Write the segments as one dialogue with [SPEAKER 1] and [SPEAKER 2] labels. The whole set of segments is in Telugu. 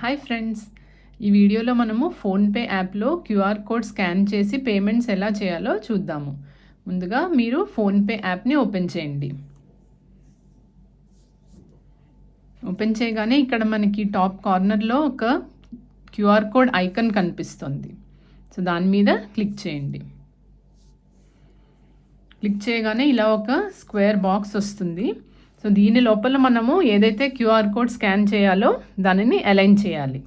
[SPEAKER 1] Hi friends. ఈ వీడియోలో మనము ఫోన్పే యాప్లో క్యూఆర్ కోడ్ స్కాన్ చేసి పేమెంట్స్ ఎలా చేయాలో చూద్దాము. ముందుగా మీరు ఫోన్పే యాప్ని ఓపెన్ చేయండి. ఓపెన్ చేయగానే ఇక్కడ మనకి టాప్ కార్నర్లో ఒక క్యూఆర్ కోడ్ ఐకన్ కనిపిస్తుంది. సో దాని మీద క్లిక్ చేయండి. క్లిక్ చేయగానే ఇలా ఒక స్క్వేర్ బాక్స్ వస్తుంది. సో దీని లోపల మనము ఏదైతే క్యూఆర్ కోడ్ స్కాన్ చేయాలో దానిని అలైన్ చేయాలి.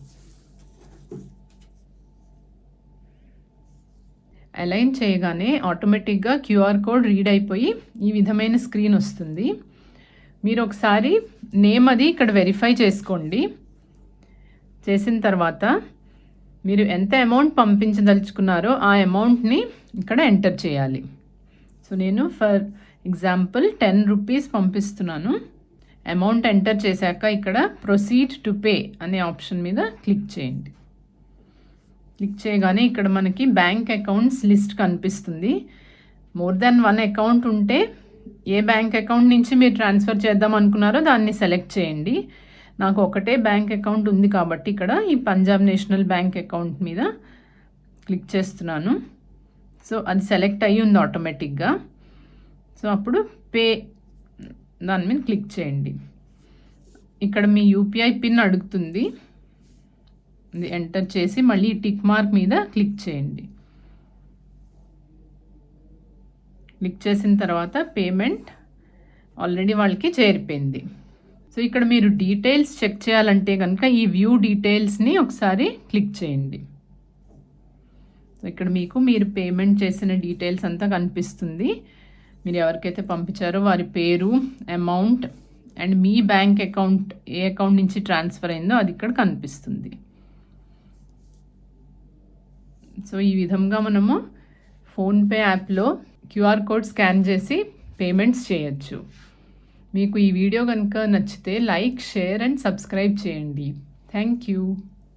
[SPEAKER 1] అలైన్ చేయగానే ఆటోమేటిక్గా క్యూఆర్ కోడ్ రీడ్ అయిపోయి ఈ విధమైన స్క్రీన్ వస్తుంది. మీరు ఒకసారి నేమ్ అది ఇక్కడ వెరిఫై చేసుకోండి. చేసిన తర్వాత మీరు ఎంత అమౌంట్ పంపించదలుచుకున్నారో ఆ అమౌంట్ని ఇక్కడ ఎంటర్ చేయాలి. సో నేను ఫర్ ఎగ్జాంపుల్ టెన్ రూపీస్ పంపిస్తున్నాను. అమౌంట్ ఎంటర్ చేశాక ఇక్కడ ప్రొసీడ్ టు పే అనే ఆప్షన్ మీద క్లిక్ చేయండి. క్లిక్ చేయగానే ఇక్కడ మనకి బ్యాంక్ అకౌంట్స్ లిస్ట్ కనిపిస్తుంది. మోర్ దాన్ వన్ అకౌంట్ ఉంటే ఏ బ్యాంక్ అకౌంట్ నుంచి మీరు ట్రాన్స్ఫర్ చేద్దాం అనుకున్నారో దాన్ని సెలెక్ట్ చేయండి. నాకు ఒకటే బ్యాంక్ అకౌంట్ ఉంది కాబట్టి ఇక్కడ ఈ పంజాబ్ నేషనల్ బ్యాంక్ అకౌంట్ మీద క్లిక్ చేస్తున్నాను. సో అది సెలెక్ట్ అయ్యి ఉంది ఆటోమేటిక్గా సో అప్పుడు పే దాని మీద క్లిక్ చేయండి. ఇక్కడ మీ యూపీఐ పిన్ అడుగుతుంది. ఎంటర్ చేసి మళ్ళీ టిక్ మార్క్ మీద క్లిక్ చేయండి. క్లిక్ చేసిన తర్వాత పేమెంట్ ఆల్రెడీ వాళ్ళకి చేరిపోయింది. సో ఇక్కడ మీరు డీటెయిల్స్ చెక్ చేయాలంటే కనుక ఈ వ్యూ డీటెయిల్స్ని ఒకసారి క్లిక్ చేయండి. సో ఇక్కడ మీకు మీరు పేమెంట్ చేసిన డీటెయిల్స్ అంతా కనిపిస్తుంది. మీరు ఎవరికైతే పంపించారో వారి పేరు అమౌంట్ అండ్ మీ బ్యాంక్ అకౌంట్ ఏ అకౌంట్ నుంచి ట్రాన్స్ఫర్ అయిందో అది ఇక్కడ కనిపిస్తుంది. సో ఈ విధంగా మనము ఫోన్పే యాప్లో క్యూఆర్ కోడ్ స్కాన్ చేసి పేమెంట్స్ చేయొచ్చు. మీకు ఈ వీడియో కనుక నచ్చితే లైక్ షేర్ అండ్ సబ్స్క్రైబ్ చేయండి. Thank you